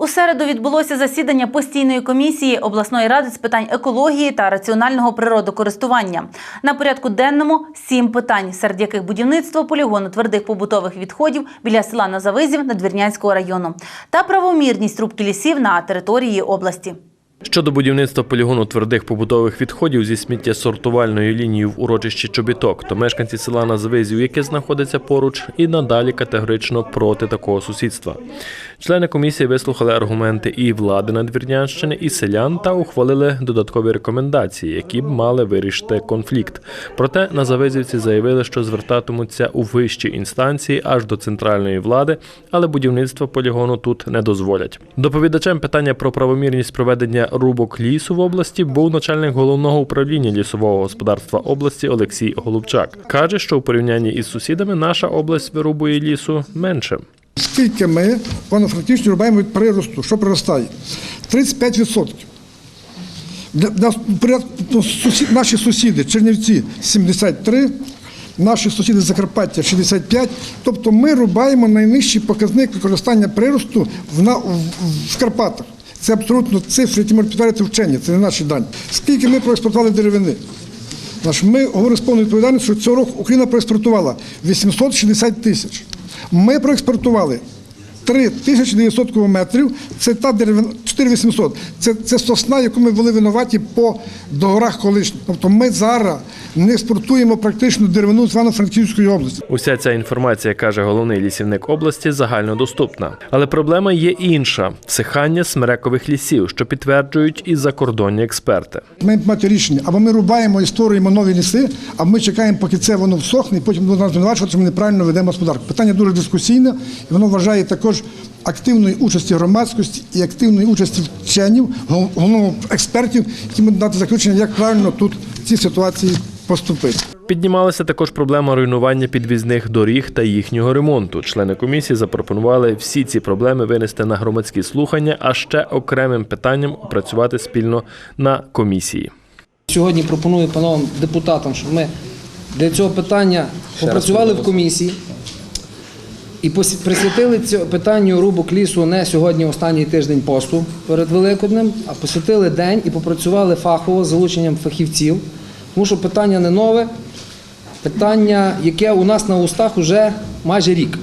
У середу відбулося засідання постійної комісії обласної ради з питань екології та раціонального природокористування. На порядку денному сім питань, серед яких будівництво полігону твердих побутових відходів біля села Назавизів Надвірнянського району та правомірність рубки лісів на території області. Щодо будівництва полігону твердих побутових відходів зі сміттєсортувальною лінією в урочищі Чобіток, то мешканці села Назвизів, яке знаходиться поруч, і надалі категорично проти такого сусідства. Члени комісії вислухали аргументи і влади Надвірнянщини, і селян та ухвалили додаткові рекомендації, які б мали вирішити конфлікт. Проте назавизівці заявили, що звертатимуться у вищі інстанції аж до центральної влади, але будівництво полігону тут не дозволять. Доповідачем питання про правомірність проведення рубок лісу в області був начальник головного управління лісового господарства області Олексій Голубчак. каже, що у порівнянні із сусідами наша область вирубує лісу менше. Скільки ми франківську рубаємо від приросту, що приростає? 35%. Для, для, порядку, ну, наші сусіди Чернівці 73, наші сусіди Закарпаття 65. Тобто ми рубаємо найнижчий показник використання приросту в Карпатах. Це абсолютно цифри, які можуть підтвердити вчені, це не наші дані. Скільки ми проекспортували деревини? Ми говоримо з повною відповідальністю, що цього року Україна проекспортувала 860 тисяч. Ми проекспортували 3 тисячі 900 кубометрів, це та деревина, 4800. Це, це сосна, яку ми були винуваті по договорах колишніх. Тобто ми зараз не експортуємо практично деревину з Івано-Франківської області. Уся ця інформація, каже головний лісівник області, загальнодоступна. Але проблема є інша всихання смерекових лісів, що підтверджують і закордонні експерти. Ми мати рішення, або ми рубаємо і створюємо нові ліси, або ми чекаємо, поки це воно всохне, і потім до нас звинувачувати, що ми неправильно ведемо господарку. Питання дуже дискусійне, і воно вважає також активної участі громадськості і активної участі вченів, гол- головного експертів, які можуть дати заключення, як правильно тут в цій ситуації поступити. Піднімалася також проблема руйнування підвізних доріг та їхнього ремонту. Члени комісії запропонували всі ці проблеми винести на громадські слухання, а ще окремим питанням опрацювати спільно на комісії. Сьогодні пропоную пановим депутатам, щоб ми для цього питання попрацювали в комісії і присвятили цьому питанню рубок лісу не сьогодні останній тиждень посту перед Великоднем, а посвятили день і попрацювали фахово з залученням фахівців, тому що питання не нове, питання, яке у нас на устах уже майже рік.